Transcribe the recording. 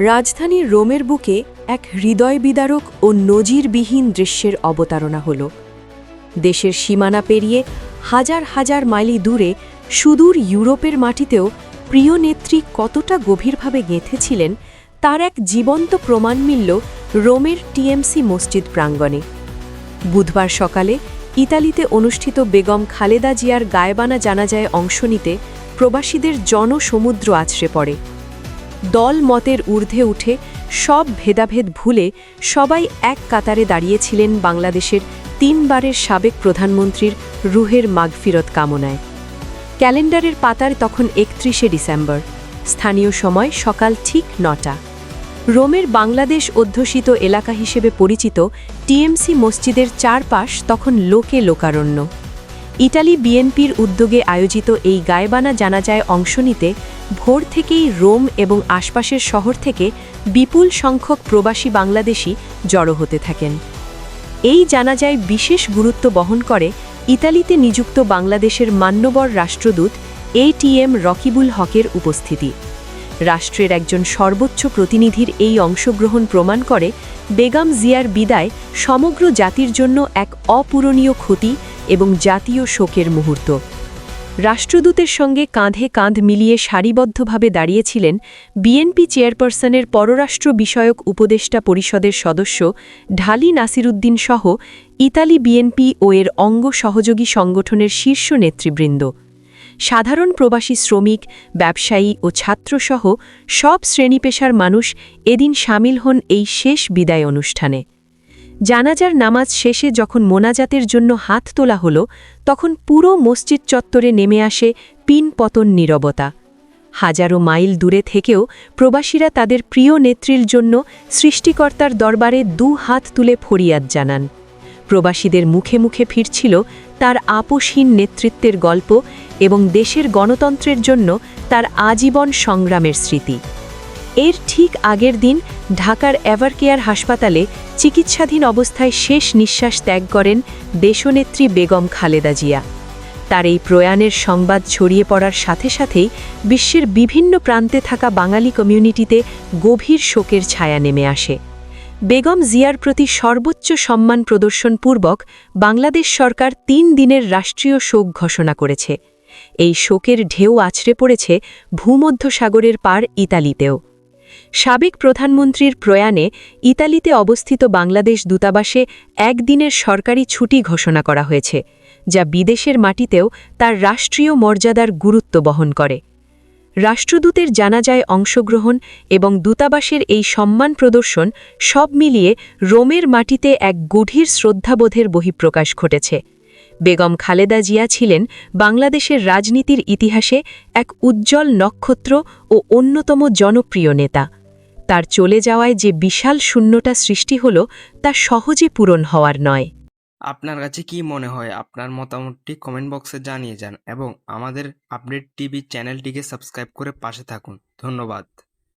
রাজধানীর রোমের বুকে এক হৃদয় বিদারক ও নজিরবিহীন দৃশ্যের অবতারণা হল। দেশের সীমানা পেরিয়ে হাজার হাজার মাইলি দূরে সুদূর ইউরোপের মাটিতেও প্রিয় নেত্রী কতটা গভীরভাবে গেঁথেছিলেন, তার এক জীবন্ত প্রমাণ মিলল রোমের টিএমসি মসজিদ প্রাঙ্গণে। বুধবার সকালে ইতালিতে অনুষ্ঠিত বেগম খালেদা জিয়ার গায়বানা জানাজায় অংশ নিতে প্রবাসীদের জনসমুদ্র আছড়ে পড়ে। দল মতের ঊর্ধ্বে উঠে সব ভেদাভেদ ভুলে সবাই এক কাতারে দাঁড়িয়েছিলেন বাংলাদেশের তিনবারের সাবেক প্রধানমন্ত্রীর রুহের মাগফিরত কামনায়। ক্যালেন্ডারের পাতার তখন একত্রিশে ডিসেম্বর, স্থানীয় সময় সকাল ঠিক নটা। রোমের বাংলাদেশ অধ্যুষিত এলাকা হিসেবে পরিচিত টিএমসি মসজিদের চারপাশ তখন লোকে লোকারণ্য। ইটালি বিএনপির উদ্যোগে আয়োজিত এই গায়বানা জানাজায় অংশ নিতে ভোর থেকেই রোম এবং আশপাশের শহর থেকে বিপুল সংখ্যক প্রবাসী বাংলাদেশি জড়ো হতে থাকেন। এই জানাজায় বিশেষ গুরুত্ব বহন করে ইতালিতে নিযুক্ত বাংলাদেশের মান্যবর রাষ্ট্রদূত এটিএম রকিবুল হকের উপস্থিতি। রাষ্ট্রের একজন সর্বোচ্চ প্রতিনিধির এই অংশগ্রহণ প্রমাণ করে বেগম জিয়ার বিদায় সমগ্র জাতির জন্য এক অপূরণীয় ক্ষতি এবং জাতীয় শোকের মুহূর্ত। রাষ্ট্রদূতের সঙ্গে কাঁধে কাঁধ মিলিয়ে সারিবদ্ধভাবে দাঁড়িয়েছিলেন বিএনপি চেয়ারপারসনের পররাষ্ট্র বিষয়ক উপদেষ্টা পরিষদের সদস্য ঢালি নাসিরুদ্দিন সহ ইতালি বিএনপি ও এর অঙ্গ সহযোগী সংগঠনের শীর্ষ নেতৃবৃন্দ। সাধারণ প্রবাসী শ্রমিক, ব্যবসায়ী ও ছাত্রসহ সব শ্রেণীপেশার মানুষ এদিন সামিল হন এই শেষ বিদায় অনুষ্ঠানে। জানাজার নামাজ শেষে যখন মোনাজাতের জন্য হাত তোলা হল, তখন পুরো মসজিদ চত্বরে নেমে আসে পিন পতন নীরবতা। হাজারো মাইল দূরে থেকেও প্রবাসীরা তাদের প্রিয় নেত্রীর জন্য সৃষ্টিকর্তার দরবারে দু হাত তুলে ফরিয়াদ জানান। প্রবাসীদের মুখে মুখে ফিরছিল তার আপোষহীন নেতৃত্বের গল্প এবং দেশের গণতন্ত্রের জন্য তার আজীবন সংগ্রামের স্মৃতি। এর ঠিক আগের দিন ঢাকার এভারকেয়ার হাসপাতালে চিকিৎসাধীন অবস্থায় শেষ নিঃশ্বাস ত্যাগ করেন দেশনেত্রী বেগম খালেদা জিয়া। তার এই প্রয়াণের সংবাদ ছড়িয়ে পড়ার সাথে সাথেই বিশ্বের বিভিন্ন প্রান্তে থাকা বাঙালি কমিউনিটিতে গভীর শোকের ছায়া নেমে আসে। বেগম জিয়ার প্রতি সর্বোচ্চ সম্মান প্রদর্শনপূর্বক বাংলাদেশ সরকার তিন দিনের রাষ্ট্রীয় শোক ঘোষণা করেছে। এই শোকের ঢেউ আছড়ে পড়েছে ভূমধ্যসাগরের পার ইতালিতেও। সাবেক প্রধানমন্ত্রীর প্রয়াণে ইতালিতে অবস্থিত বাংলাদেশ দূতাবাসে একদিনের সরকারি ছুটি ঘোষণা করা হয়েছে, যা বিদেশের মাটিতেও তার রাষ্ট্রীয় মর্যাদার গুরুত্ব বহন করে। রাষ্ট্রদূতের জানাজায় অংশগ্রহণ এবং দূতাবাসের এই সম্মান প্রদর্শন সব মিলিয়ে রোমের মাটিতে এক গভীর শ্রদ্ধাবোধের বহিঃপ্রকাশ ঘটেছে। বেগম খালেদা জিয়া ছিলেন বাংলাদেশের রাজনীতির ইতিহাসে এক উজ্জ্বল নক্ষত্র ও অন্যতম জনপ্রিয় নেতা। তার চলে যাওয়ায় যে বিশাল শূন্যটা সৃষ্টি হল, তা সহজে পূরণ হওয়ার নয়। আপনার কাছে কি মনে হয়? আপনার মতামতটি কমেন্ট বক্সে জানিয়ে যান এবং আমাদের আপডেট টিভি চ্যানেলটিকে সাবস্ক্রাইব করে পাশে থাকুন। ধন্যবাদ।